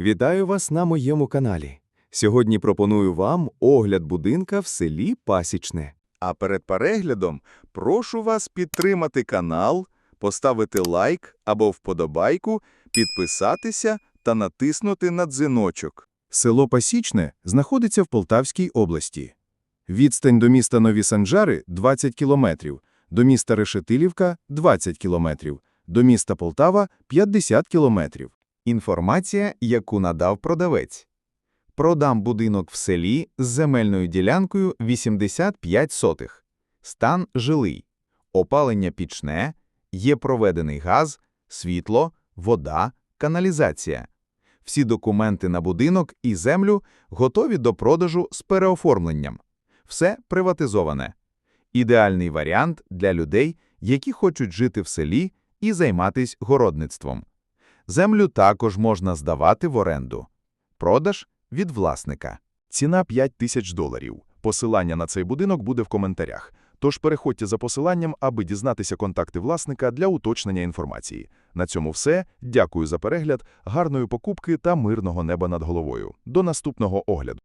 Вітаю вас на моєму каналі. Сьогодні пропоную вам огляд будинка в селі Пасічне. А перед переглядом прошу вас підтримати канал, поставити лайк або вподобайку, підписатися та натиснути на дзвіночок. Село Пасічне знаходиться в Полтавській області. Відстань до міста Нові Санжари – 20 кілометрів, до міста Решетилівка – 20 кілометрів, до міста Полтава – 50 кілометрів. Інформація, яку надав продавець. Продам будинок в селі з земельною ділянкою 85 сотих. Стан жилий. Опалення пічне, є проведений газ, світло, вода, каналізація. Всі документи на будинок і землю готові до продажу з переоформленням. Все приватизоване. Ідеальний варіант для людей, які хочуть жити в селі і займатися городництвом. Землю також можна здавати в оренду. Продаж від власника. Ціна 5 тисяч доларів. Посилання на цей будинок буде в коментарях. Тож переходьте за посиланням, аби дізнатися контакти власника для уточнення інформації. На цьому все. Дякую за перегляд, гарної покупки та мирного неба над головою. До наступного огляду.